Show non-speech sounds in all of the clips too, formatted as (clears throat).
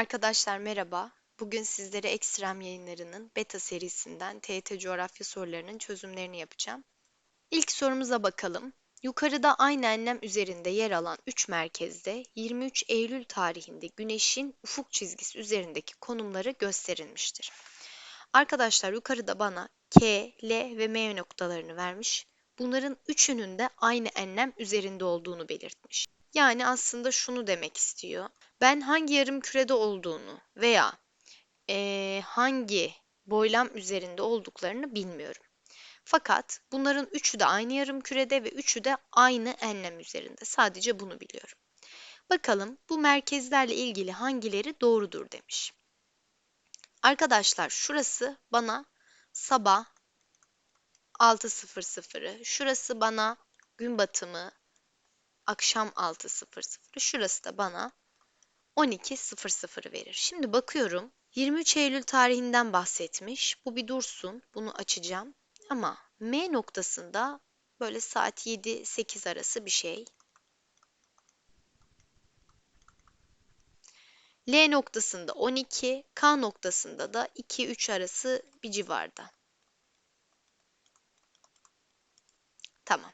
Arkadaşlar merhaba. Bugün sizlere Ekstrem yayınlarının beta serisinden TYT coğrafya sorularının çözümlerini yapacağım. İlk sorumuza bakalım. Yukarıda aynı enlem üzerinde yer alan 3 merkezde 23 Eylül tarihinde Güneş'in ufuk çizgisi üzerindeki konumları gösterilmiştir. Arkadaşlar yukarıda bana K, L ve M noktalarını vermiş. Bunların üçünün de aynı enlem üzerinde olduğunu belirtmiş. Yani aslında şunu demek istiyor. Ben hangi yarım kürede olduğunu veya e, hangi boylam üzerinde olduklarını bilmiyorum. Fakat bunların üçü de aynı yarım kürede ve üçü de aynı enlem üzerinde. Sadece bunu biliyorum. Bakalım bu merkezlerle ilgili hangileri doğrudur demiş. Arkadaşlar şurası bana sabah 6.00'ı, şurası bana gün batımı akşam 6.00'ı, şurası da bana 12.00 verir. Şimdi bakıyorum 23 Eylül tarihinden bahsetmiş. Bu bir dursun. Bunu açacağım. Ama M noktasında böyle saat 7-8 arası bir şey. L noktasında 12, K noktasında da 2-3 arası bir civarda. Tamam.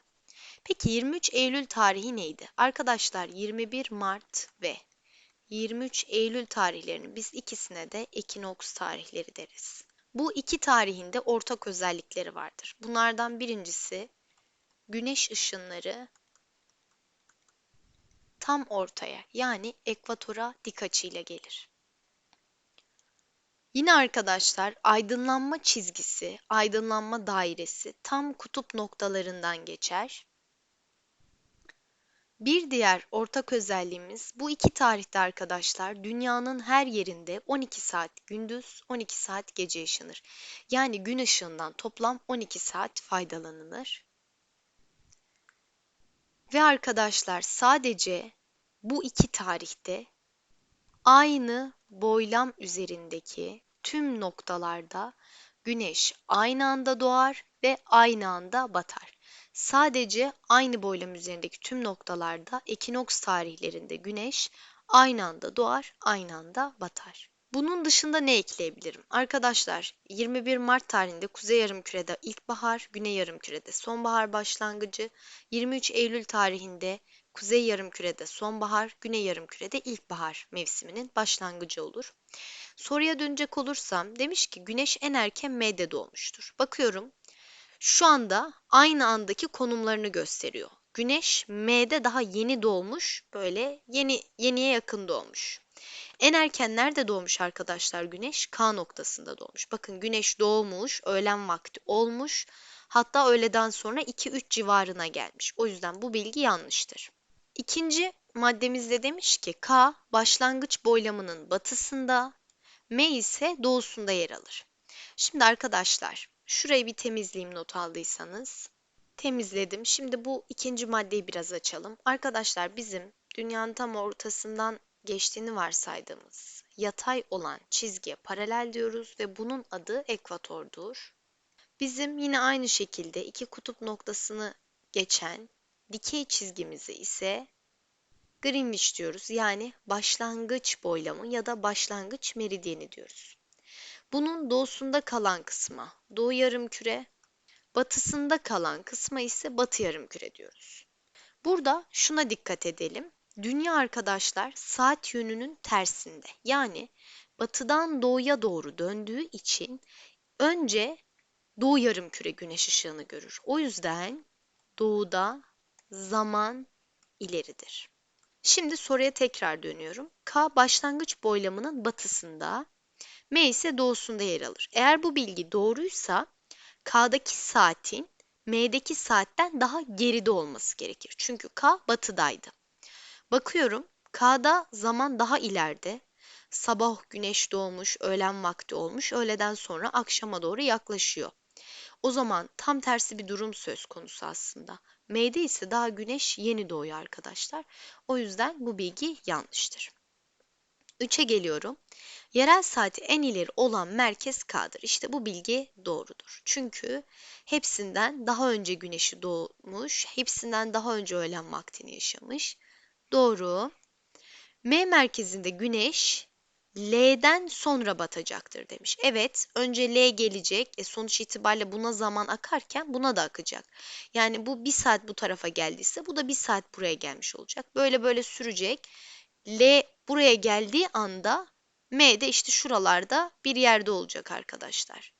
Peki 23 Eylül tarihi neydi? Arkadaşlar 21 Mart ve 23 Eylül tarihlerini biz ikisine de ekinoks tarihleri deriz. Bu iki tarihinde ortak özellikleri vardır. Bunlardan birincisi güneş ışınları tam ortaya yani ekvatora dik açıyla gelir. Yine arkadaşlar aydınlanma çizgisi, aydınlanma dairesi tam kutup noktalarından geçer bir diğer ortak özelliğimiz bu iki tarihte arkadaşlar dünyanın her yerinde 12 saat gündüz, 12 saat gece yaşanır. Yani gün ışığından toplam 12 saat faydalanılır. Ve arkadaşlar sadece bu iki tarihte aynı boylam üzerindeki tüm noktalarda güneş aynı anda doğar ve aynı anda batar. Sadece aynı boylam üzerindeki tüm noktalarda ekinoks tarihlerinde güneş aynı anda doğar, aynı anda batar. Bunun dışında ne ekleyebilirim? Arkadaşlar 21 Mart tarihinde Kuzey Yarımküre'de ilkbahar, Güney Yarımküre'de sonbahar başlangıcı, 23 Eylül tarihinde Kuzey Yarımküre'de sonbahar, Güney Yarımküre'de ilkbahar mevsiminin başlangıcı olur. Soruya dönecek olursam demiş ki Güneş en erken M'de doğmuştur. Bakıyorum şu anda aynı andaki konumlarını gösteriyor. Güneş M'de daha yeni doğmuş, böyle yeni yeniye yakın doğmuş. En erken nerede doğmuş arkadaşlar Güneş? K noktasında doğmuş. Bakın Güneş doğmuş, öğlen vakti olmuş. Hatta öğleden sonra 2-3 civarına gelmiş. O yüzden bu bilgi yanlıştır. İkinci maddemizde demiş ki K başlangıç boylamının batısında, M ise doğusunda yer alır. Şimdi arkadaşlar Şurayı bir temizleyeyim not aldıysanız. Temizledim. Şimdi bu ikinci maddeyi biraz açalım. Arkadaşlar bizim dünyanın tam ortasından geçtiğini varsaydığımız yatay olan çizgiye paralel diyoruz ve bunun adı ekvatordur. Bizim yine aynı şekilde iki kutup noktasını geçen dikey çizgimizi ise Greenwich diyoruz. Yani başlangıç boylamı ya da başlangıç meridyeni diyoruz. Bunun doğusunda kalan kısma doğu yarımküre, batısında kalan kısma ise batı yarımküre diyoruz. Burada şuna dikkat edelim. Dünya arkadaşlar saat yönünün tersinde. Yani batıdan doğuya doğru döndüğü için önce doğu yarımküre güneş ışığını görür. O yüzden doğuda zaman ileridir. Şimdi soruya tekrar dönüyorum. K başlangıç boylamının batısında, M ise doğusunda yer alır. Eğer bu bilgi doğruysa K'daki saatin M'deki saatten daha geride olması gerekir. Çünkü K batıdaydı. Bakıyorum K'da zaman daha ileride. Sabah güneş doğmuş, öğlen vakti olmuş, öğleden sonra akşama doğru yaklaşıyor. O zaman tam tersi bir durum söz konusu aslında. M'de ise daha güneş yeni doğuyor arkadaşlar. O yüzden bu bilgi yanlıştır. 3'e geliyorum. Yerel saati en ileri olan merkez K'dır. İşte bu bilgi doğrudur. Çünkü hepsinden daha önce güneşi doğmuş, hepsinden daha önce öğlen vaktini yaşamış. Doğru. M merkezinde güneş L'den sonra batacaktır demiş. Evet, önce L gelecek. E sonuç itibariyle buna zaman akarken buna da akacak. Yani bu bir saat bu tarafa geldiyse bu da bir saat buraya gelmiş olacak. Böyle böyle sürecek. L buraya geldiği anda M de işte şuralarda bir yerde olacak arkadaşlar.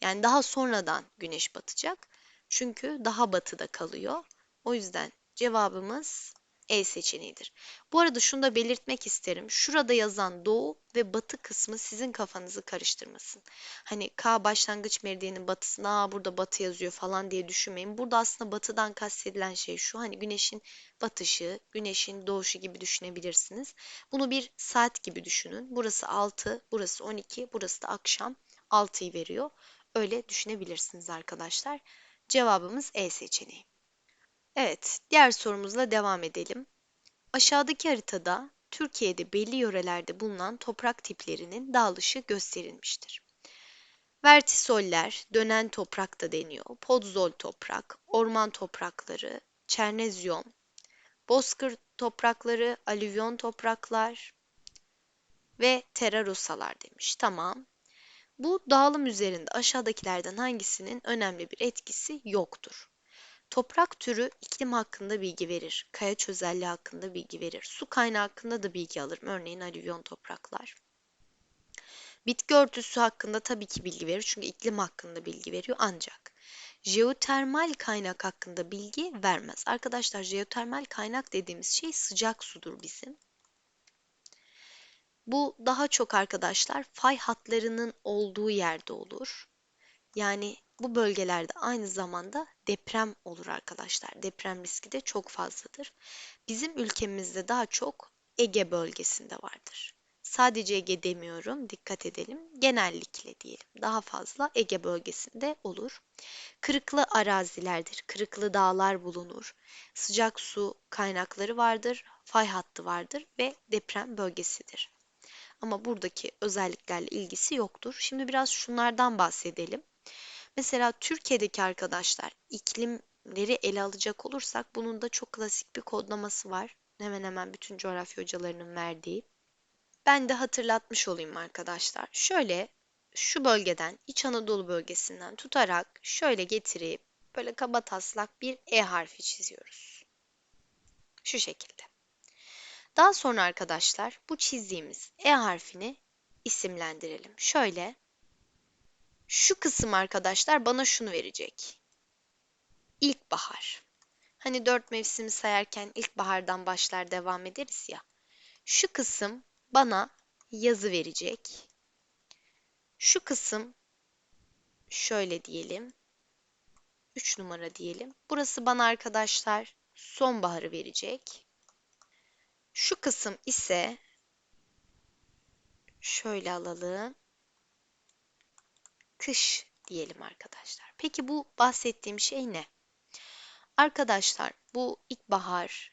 Yani daha sonradan güneş batacak. Çünkü daha batıda kalıyor. O yüzden cevabımız E seçeneğidir. Bu arada şunu da belirtmek isterim. Şurada yazan doğu ve batı kısmı sizin kafanızı karıştırmasın. Hani K başlangıç meridyenin batısına burada batı yazıyor falan diye düşünmeyin. Burada aslında batıdan kastedilen şey şu. Hani güneşin batışı, güneşin doğuşu gibi düşünebilirsiniz. Bunu bir saat gibi düşünün. Burası 6, burası 12, burası da akşam 6'yı veriyor. Öyle düşünebilirsiniz arkadaşlar. Cevabımız E seçeneği. Evet, diğer sorumuzla devam edelim. Aşağıdaki haritada Türkiye'de belli yörelerde bulunan toprak tiplerinin dağılışı gösterilmiştir. Vertisoller, dönen toprak da deniyor, podzol toprak, orman toprakları, çernezyon, bozkır toprakları, alüvyon topraklar ve terarosalar demiş. Tamam. Bu dağılım üzerinde aşağıdakilerden hangisinin önemli bir etkisi yoktur? Toprak türü iklim hakkında bilgi verir. Kayaç özelliği hakkında bilgi verir. Su kaynağı hakkında da bilgi alırım. Örneğin alüvyon topraklar. Bitki örtüsü hakkında tabii ki bilgi verir. Çünkü iklim hakkında bilgi veriyor. Ancak jeotermal kaynak hakkında bilgi vermez. Arkadaşlar jeotermal kaynak dediğimiz şey sıcak sudur bizim. Bu daha çok arkadaşlar fay hatlarının olduğu yerde olur. Yani bu bölgelerde aynı zamanda deprem olur arkadaşlar. Deprem riski de çok fazladır. Bizim ülkemizde daha çok Ege bölgesinde vardır. Sadece Ege demiyorum, dikkat edelim. Genellikle diyelim. Daha fazla Ege bölgesinde olur. Kırıklı arazilerdir, kırıklı dağlar bulunur. Sıcak su kaynakları vardır, fay hattı vardır ve deprem bölgesidir. Ama buradaki özelliklerle ilgisi yoktur. Şimdi biraz şunlardan bahsedelim. Mesela Türkiye'deki arkadaşlar iklimleri ele alacak olursak bunun da çok klasik bir kodlaması var. Hemen hemen bütün coğrafya hocalarının verdiği. Ben de hatırlatmış olayım arkadaşlar. Şöyle şu bölgeden İç Anadolu bölgesinden tutarak şöyle getirip böyle kaba taslak bir E harfi çiziyoruz. Şu şekilde. Daha sonra arkadaşlar bu çizdiğimiz E harfini isimlendirelim. Şöyle şu kısım arkadaşlar bana şunu verecek. İlkbahar. Hani dört mevsimi sayarken ilkbahardan başlar devam ederiz ya. Şu kısım bana yazı verecek. Şu kısım şöyle diyelim. 3 numara diyelim. Burası bana arkadaşlar sonbaharı verecek. Şu kısım ise şöyle alalım kış diyelim arkadaşlar. Peki bu bahsettiğim şey ne? Arkadaşlar bu ilkbahar,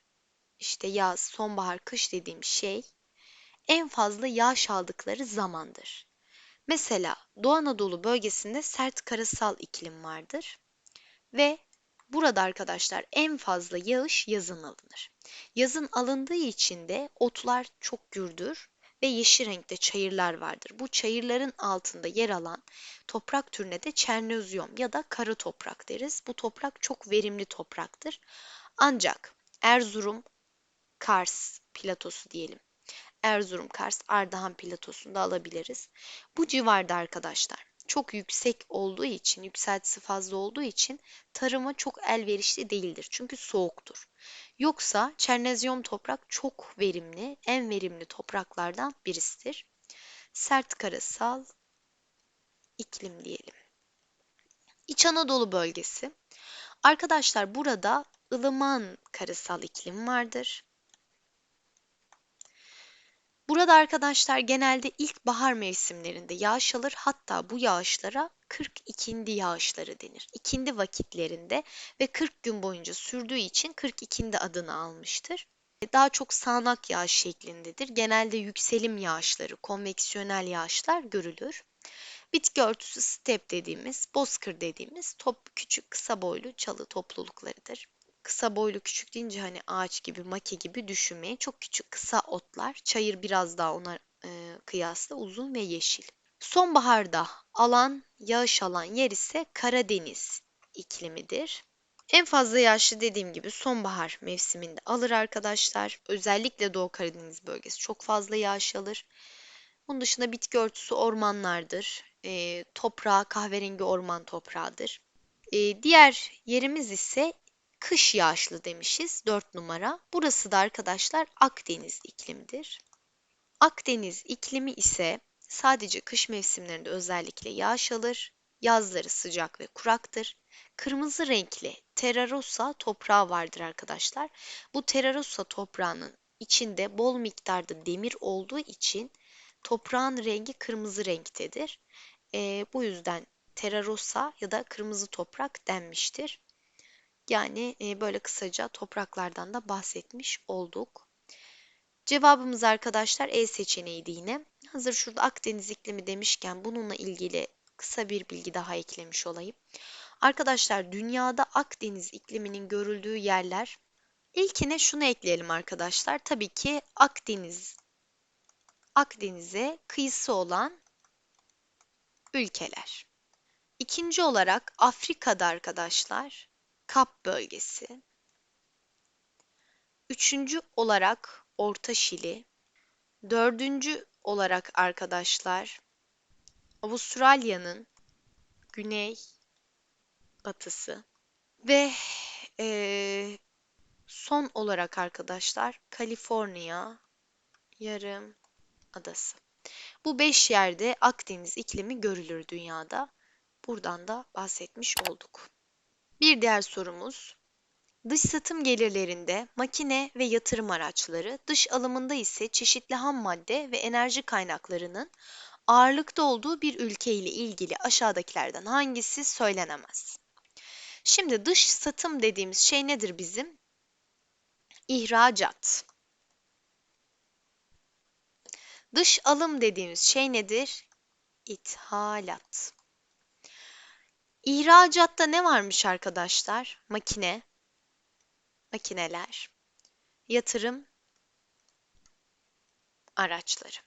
işte yaz, sonbahar, kış dediğim şey en fazla yağış aldıkları zamandır. Mesela Doğu Anadolu bölgesinde sert karasal iklim vardır ve burada arkadaşlar en fazla yağış yazın alınır. Yazın alındığı için de otlar çok gürdür ve yeşil renkte çayırlar vardır. Bu çayırların altında yer alan toprak türüne de çernozyom ya da kara toprak deriz. Bu toprak çok verimli topraktır. Ancak Erzurum, Kars platosu diyelim. Erzurum, Kars, Ardahan platosunda alabiliriz. Bu civarda arkadaşlar çok yüksek olduğu için, yükseltisi fazla olduğu için tarıma çok elverişli değildir. Çünkü soğuktur. Yoksa çernezyum toprak çok verimli, en verimli topraklardan birisidir. Sert karasal iklim diyelim. İç Anadolu bölgesi. Arkadaşlar burada ılıman karasal iklim vardır. Burada arkadaşlar genelde ilkbahar mevsimlerinde yağış alır. Hatta bu yağışlara 40 ikindi yağışları denir. İkindi vakitlerinde ve 40 gün boyunca sürdüğü için 40 ikindi adını almıştır. Daha çok sağanak yağış şeklindedir. Genelde yükselim yağışları, konveksiyonel yağışlar görülür. Bitki örtüsü step dediğimiz, bozkır dediğimiz top küçük kısa boylu çalı topluluklarıdır kısa boylu küçük deyince hani ağaç gibi, maki gibi düşünmeyin. Çok küçük kısa otlar. Çayır biraz daha ona e, kıyasla uzun ve yeşil. Sonbaharda alan, yağış alan yer ise Karadeniz iklimidir. En fazla yağışı dediğim gibi sonbahar mevsiminde alır arkadaşlar. Özellikle Doğu Karadeniz bölgesi çok fazla yağış alır. Bunun dışında bitki örtüsü ormanlardır. E, toprağı kahverengi orman toprağıdır. E, diğer yerimiz ise kış yağışlı demişiz 4 numara. Burası da arkadaşlar Akdeniz iklimidir. Akdeniz iklimi ise sadece kış mevsimlerinde özellikle yağış alır. Yazları sıcak ve kuraktır. Kırmızı renkli terrarossa toprağı vardır arkadaşlar. Bu terrarossa toprağının içinde bol miktarda demir olduğu için toprağın rengi kırmızı renktedir. E, bu yüzden terrarossa ya da kırmızı toprak denmiştir. Yani e, böyle kısaca topraklardan da bahsetmiş olduk. Cevabımız arkadaşlar E seçeneğiydi yine. Hazır şurada Akdeniz iklimi demişken bununla ilgili kısa bir bilgi daha eklemiş olayım. Arkadaşlar dünyada Akdeniz ikliminin görüldüğü yerler ilkine şunu ekleyelim arkadaşlar. Tabii ki Akdeniz Akdeniz'e kıyısı olan ülkeler. İkinci olarak Afrika'da arkadaşlar Kap bölgesi. Üçüncü olarak Orta Şili. Dördüncü olarak arkadaşlar Avustralya'nın güney batısı ve e, son olarak arkadaşlar Kaliforniya yarım adası. Bu beş yerde Akdeniz iklimi görülür dünyada. Buradan da bahsetmiş olduk. Bir diğer sorumuz. Dış satım gelirlerinde makine ve yatırım araçları, dış alımında ise çeşitli ham madde ve enerji kaynaklarının ağırlıkta olduğu bir ülke ile ilgili aşağıdakilerden hangisi söylenemez? Şimdi dış satım dediğimiz şey nedir bizim? İhracat. Dış alım dediğimiz şey nedir? İthalat. İhracatta ne varmış arkadaşlar? Makine, makineler, yatırım araçları.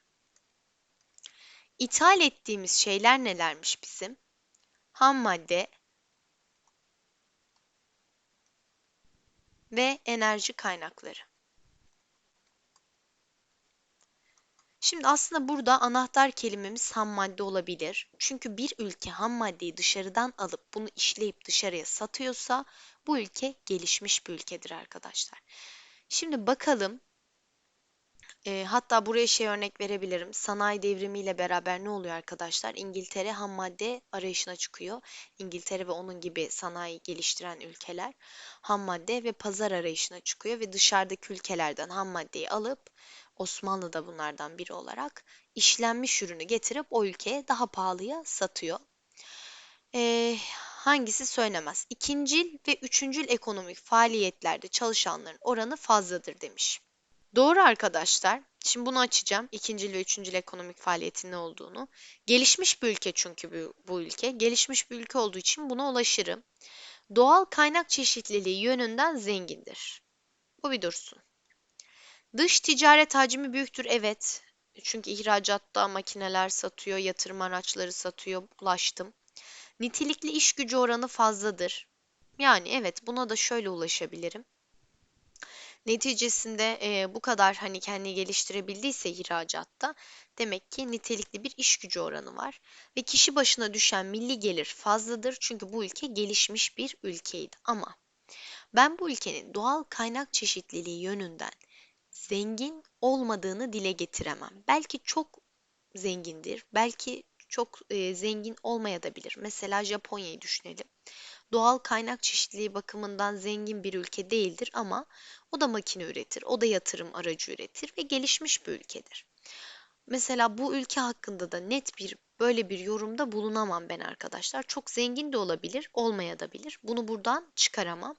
İthal ettiğimiz şeyler nelermiş bizim? Ham madde ve enerji kaynakları. Şimdi aslında burada anahtar kelimemiz ham madde olabilir. Çünkü bir ülke ham maddeyi dışarıdan alıp bunu işleyip dışarıya satıyorsa bu ülke gelişmiş bir ülkedir arkadaşlar. Şimdi bakalım e, hatta buraya şey örnek verebilirim. Sanayi devrimiyle beraber ne oluyor arkadaşlar? İngiltere ham madde arayışına çıkıyor. İngiltere ve onun gibi sanayi geliştiren ülkeler ham madde ve pazar arayışına çıkıyor ve dışarıdaki ülkelerden ham maddeyi alıp Osmanlı da bunlardan biri olarak işlenmiş ürünü getirip o ülkeye daha pahalıya satıyor. Ee, hangisi söylemez? İkincil ve üçüncül ekonomik faaliyetlerde çalışanların oranı fazladır demiş. Doğru arkadaşlar. Şimdi bunu açacağım. İkincil ve üçüncül ekonomik faaliyetin ne olduğunu. Gelişmiş bir ülke çünkü bu, bu ülke. Gelişmiş bir ülke olduğu için buna ulaşırım. Doğal kaynak çeşitliliği yönünden zengindir. Bu bir dursun. Dış ticaret hacmi büyüktür evet. Çünkü ihracatta makineler satıyor, yatırım araçları satıyor, ulaştım. Nitelikli iş gücü oranı fazladır. Yani evet buna da şöyle ulaşabilirim. Neticesinde e, bu kadar hani kendini geliştirebildiyse ihracatta demek ki nitelikli bir iş gücü oranı var. Ve kişi başına düşen milli gelir fazladır çünkü bu ülke gelişmiş bir ülkeydi. Ama ben bu ülkenin doğal kaynak çeşitliliği yönünden zengin olmadığını dile getiremem. Belki çok zengindir, belki çok e, zengin olmayabilir. Mesela Japonya'yı düşünelim. Doğal kaynak çeşitliliği bakımından zengin bir ülke değildir ama o da makine üretir, o da yatırım aracı üretir ve gelişmiş bir ülkedir. Mesela bu ülke hakkında da net bir böyle bir yorumda bulunamam ben arkadaşlar. Çok zengin de olabilir, olmayabilir. Bunu buradan çıkaramam.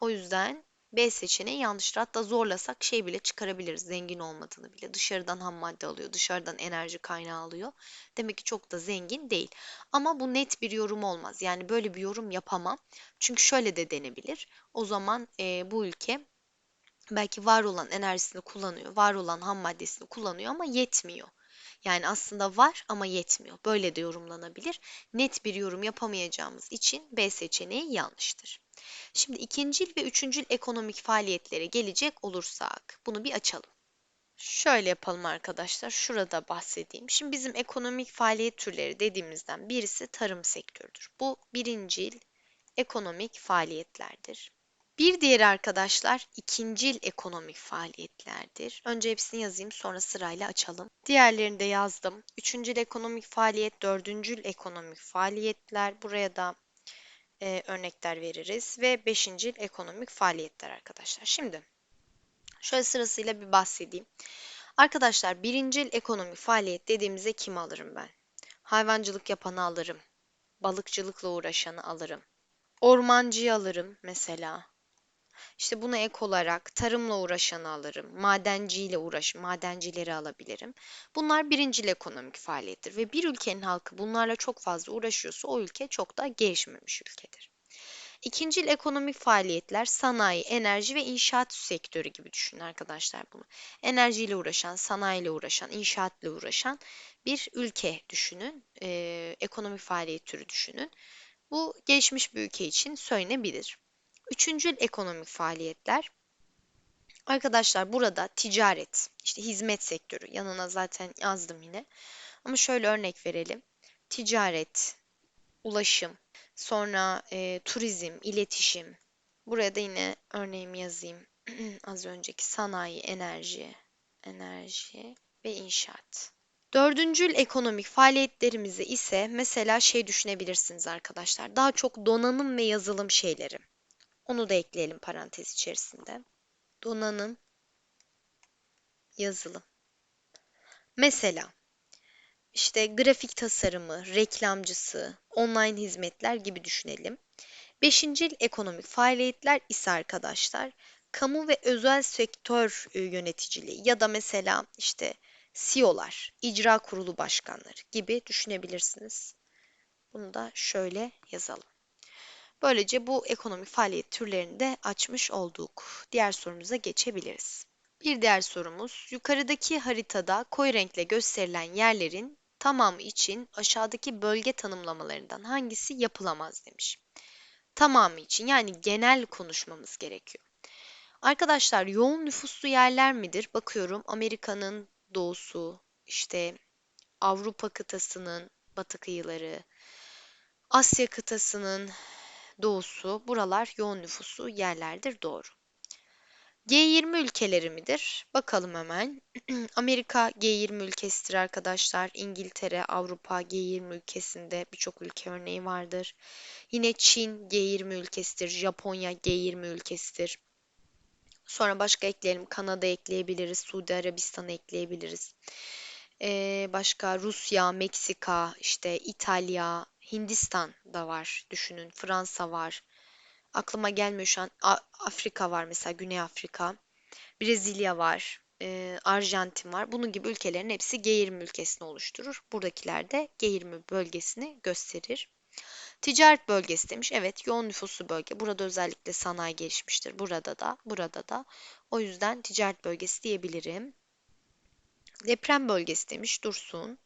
O yüzden B seçeneği yanlıştır. Hatta zorlasak şey bile çıkarabiliriz. Zengin olmadığını bile. Dışarıdan ham madde alıyor. Dışarıdan enerji kaynağı alıyor. Demek ki çok da zengin değil. Ama bu net bir yorum olmaz. Yani böyle bir yorum yapamam. Çünkü şöyle de denebilir. O zaman e, bu ülke belki var olan enerjisini kullanıyor. Var olan ham maddesini kullanıyor ama yetmiyor. Yani aslında var ama yetmiyor. Böyle de yorumlanabilir. Net bir yorum yapamayacağımız için B seçeneği yanlıştır. Şimdi ikincil ve üçüncül ekonomik faaliyetlere gelecek olursak bunu bir açalım. Şöyle yapalım arkadaşlar. Şurada bahsedeyim. Şimdi bizim ekonomik faaliyet türleri dediğimizden birisi tarım sektörüdür. Bu birincil ekonomik faaliyetlerdir. Bir diğeri arkadaşlar ikincil ekonomik faaliyetlerdir. Önce hepsini yazayım sonra sırayla açalım. Diğerlerini de yazdım. Üçüncül ekonomik faaliyet, dördüncül ekonomik faaliyetler. Buraya da e, örnekler veririz. Ve beşincil ekonomik faaliyetler arkadaşlar. Şimdi şöyle sırasıyla bir bahsedeyim. Arkadaşlar birincil ekonomik faaliyet dediğimizde kimi alırım ben? Hayvancılık yapanı alırım. Balıkçılıkla uğraşanı alırım. Ormancıyı alırım mesela. İşte buna ek olarak tarımla uğraşanı alırım, madenciyle uğraş, madencileri alabilirim. Bunlar birincil ekonomik faaliyettir ve bir ülkenin halkı bunlarla çok fazla uğraşıyorsa o ülke çok da gelişmemiş ülkedir. İkincil ekonomik faaliyetler sanayi, enerji ve inşaat sektörü gibi düşünün arkadaşlar bunu. Enerjiyle uğraşan, sanayiyle uğraşan, inşaatla uğraşan bir ülke düşünün. Ee, ekonomik faaliyet türü düşünün. Bu gelişmiş bir ülke için söylenebilir. Üçüncül ekonomik faaliyetler. Arkadaşlar burada ticaret, işte hizmet sektörü yanına zaten yazdım yine. Ama şöyle örnek verelim. Ticaret, ulaşım, sonra e, turizm, iletişim. Buraya da yine örneğimi yazayım. (clears throat) Az önceki sanayi, enerji, enerji ve inşaat. Dördüncül ekonomik faaliyetlerimizi ise mesela şey düşünebilirsiniz arkadaşlar. Daha çok donanım ve yazılım şeyleri. Onu da ekleyelim parantez içerisinde. Donanım, yazılım. Mesela işte grafik tasarımı, reklamcısı, online hizmetler gibi düşünelim. Beşincil ekonomik faaliyetler ise arkadaşlar kamu ve özel sektör e, yöneticiliği ya da mesela işte CEO'lar, icra kurulu başkanları gibi düşünebilirsiniz. Bunu da şöyle yazalım. Böylece bu ekonomik faaliyet türlerini de açmış olduk. Diğer sorumuza geçebiliriz. Bir diğer sorumuz, yukarıdaki haritada koyu renkle gösterilen yerlerin tamamı için aşağıdaki bölge tanımlamalarından hangisi yapılamaz demiş. Tamamı için yani genel konuşmamız gerekiyor. Arkadaşlar yoğun nüfuslu yerler midir? Bakıyorum Amerika'nın doğusu, işte Avrupa kıtasının batı kıyıları, Asya kıtasının doğusu, buralar yoğun nüfuslu yerlerdir doğru. G20 ülkeleri midir? Bakalım hemen. (clears throat) Amerika G20 ülkesidir arkadaşlar. İngiltere, Avrupa G20 ülkesinde birçok ülke örneği vardır. Yine Çin G20 ülkesidir. Japonya G20 ülkesidir. Sonra başka ekleyelim. Kanada ekleyebiliriz. Suudi Arabistan ekleyebiliriz. Ee, başka Rusya, Meksika, işte İtalya, Hindistan da var düşünün. Fransa var. Aklıma gelmiyor şu an. A- Afrika var mesela Güney Afrika. Brezilya var. E, Arjantin var. Bunun gibi ülkelerin hepsi G20 ülkesini oluşturur. Buradakiler de G20 bölgesini gösterir. Ticaret bölgesi demiş. Evet yoğun nüfuslu bölge. Burada özellikle sanayi gelişmiştir. Burada da, burada da. O yüzden ticaret bölgesi diyebilirim. Deprem bölgesi demiş. Dursun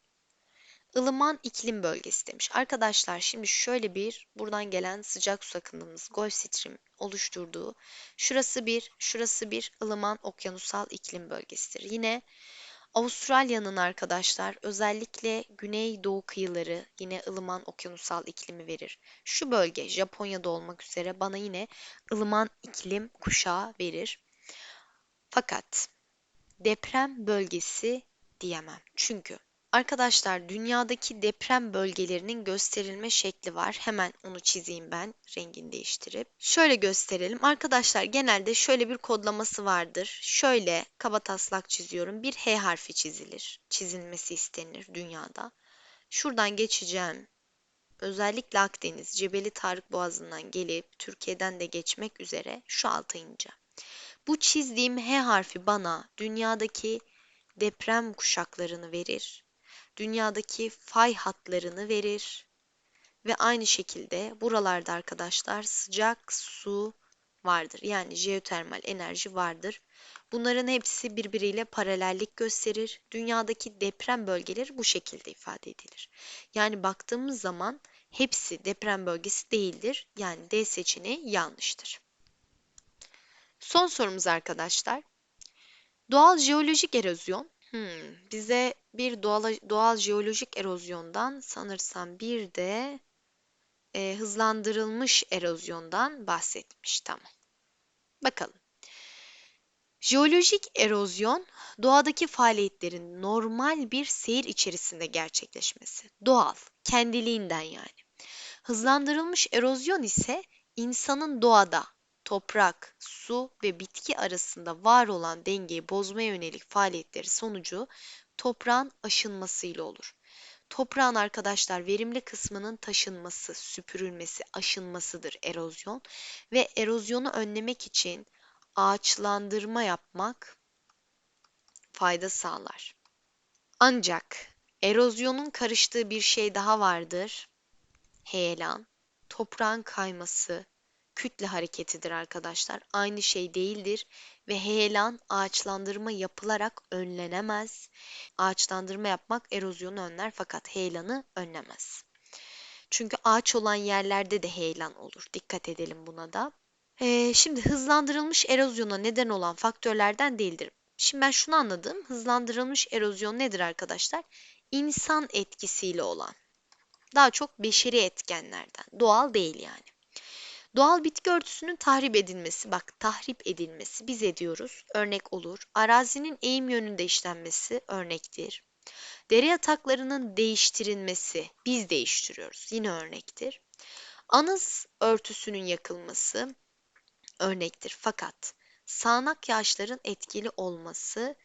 ılıman iklim bölgesi demiş. Arkadaşlar şimdi şöyle bir buradan gelen sıcak su akımımız Gulf Stream oluşturduğu şurası bir, şurası bir ılıman okyanusal iklim bölgesidir. Yine Avustralya'nın arkadaşlar özellikle güney-doğu kıyıları yine ılıman okyanusal iklimi verir. Şu bölge Japonya'da olmak üzere bana yine ılıman iklim kuşağı verir. Fakat deprem bölgesi diyemem. Çünkü Arkadaşlar dünyadaki deprem bölgelerinin gösterilme şekli var. Hemen onu çizeyim ben rengini değiştirip. Şöyle gösterelim. Arkadaşlar genelde şöyle bir kodlaması vardır. Şöyle kaba taslak çiziyorum. Bir H harfi çizilir. Çizilmesi istenir dünyada. Şuradan geçeceğim. Özellikle Akdeniz, Cebeli Tarık Boğazı'ndan gelip Türkiye'den de geçmek üzere şu alta ineceğim. Bu çizdiğim H harfi bana dünyadaki deprem kuşaklarını verir dünyadaki fay hatlarını verir ve aynı şekilde buralarda arkadaşlar sıcak su vardır. Yani jeotermal enerji vardır. Bunların hepsi birbiriyle paralellik gösterir. Dünyadaki deprem bölgeleri bu şekilde ifade edilir. Yani baktığımız zaman hepsi deprem bölgesi değildir. Yani D seçeneği yanlıştır. Son sorumuz arkadaşlar. Doğal jeolojik erozyon. Hmm, bize bir doğal, doğal jeolojik erozyondan sanırsam bir de e, hızlandırılmış erozyondan bahsetmiş. Tamam. Bakalım. Jeolojik erozyon doğadaki faaliyetlerin normal bir seyir içerisinde gerçekleşmesi. Doğal, kendiliğinden yani. Hızlandırılmış erozyon ise insanın doğada toprak, su ve bitki arasında var olan dengeyi bozmaya yönelik faaliyetleri sonucu toprağın aşınmasıyla olur. Toprağın arkadaşlar verimli kısmının taşınması, süpürülmesi, aşınmasıdır erozyon ve erozyonu önlemek için ağaçlandırma yapmak fayda sağlar. Ancak erozyonun karıştığı bir şey daha vardır. Heyelan, toprağın kayması, kütle hareketidir arkadaşlar. Aynı şey değildir ve heyelan ağaçlandırma yapılarak önlenemez. Ağaçlandırma yapmak erozyonu önler fakat heyelanı önlemez. Çünkü ağaç olan yerlerde de heyelan olur. Dikkat edelim buna da. Ee, şimdi hızlandırılmış erozyona neden olan faktörlerden değildir. Şimdi ben şunu anladım. Hızlandırılmış erozyon nedir arkadaşlar? İnsan etkisiyle olan. Daha çok beşeri etkenlerden. Doğal değil yani. Doğal bitki örtüsünün tahrip edilmesi, bak tahrip edilmesi biz ediyoruz, örnek olur. Arazinin eğim yönünde işlenmesi örnektir. Dere yataklarının değiştirilmesi, biz değiştiriyoruz, yine örnektir. Anız örtüsünün yakılması örnektir. Fakat sağanak yağışların etkili olması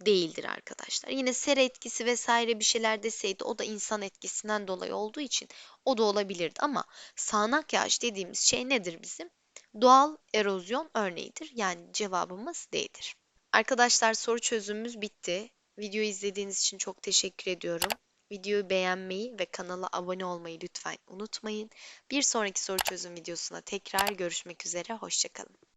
değildir arkadaşlar. Yine sera etkisi vesaire bir şeyler deseydi o da insan etkisinden dolayı olduğu için o da olabilirdi ama sağanak yağış dediğimiz şey nedir bizim? Doğal erozyon örneğidir. Yani cevabımız D'dir. Arkadaşlar soru çözümümüz bitti. Videoyu izlediğiniz için çok teşekkür ediyorum. Videoyu beğenmeyi ve kanala abone olmayı lütfen unutmayın. Bir sonraki soru çözüm videosuna tekrar görüşmek üzere. Hoşçakalın.